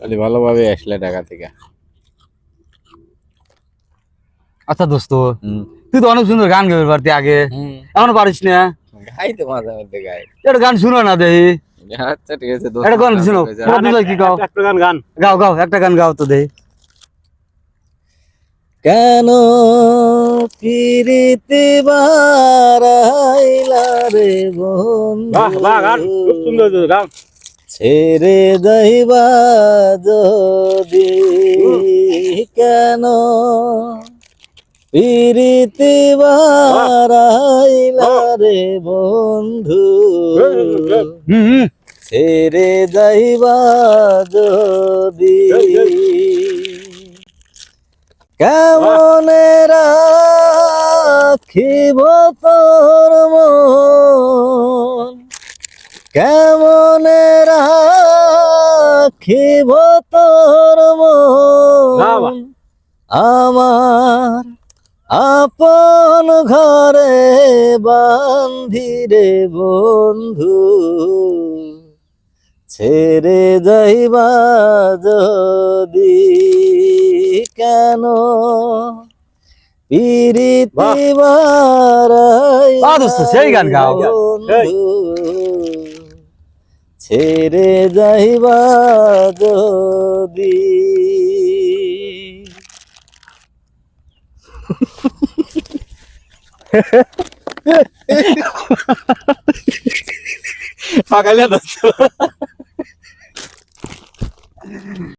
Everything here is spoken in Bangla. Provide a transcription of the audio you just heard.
তাহলে ভালোভাবে আসলে ঢাকা থেকে। আচ্ছা দোস্ত তুই তো অনেক সুন্দর গান গাইবার পারতি আগে। পারিস না? গাই তো মাঝে মধ্যে গাই। একটা গান শুনো না দেখি আচ্ছা ঠিক আছে দোস্ত, একটা গান শুনো কি গাও একটা গান গান। গাও গাও একটা গান গাও তো দেখি কেন পিরিতি বারাইলা রে বাহ বাহ গান। খুব সুন্দর ছেড়ে যাইবা যদি কেন? পিরিতি বারাইলা রে বন্ধু। ছেড়ে যাইবা যদি কেমন রাখিব তোর মন? কেমন রাখিব তোর। মন? আমার আপন ঘরে বান্ধিরে বন্ধু। ছেড়ে যাইবা যদি কেন? সেই গান গাও। বন্ধু, ছেড়ে যাইবা যদি। পাকালে দোস্ত।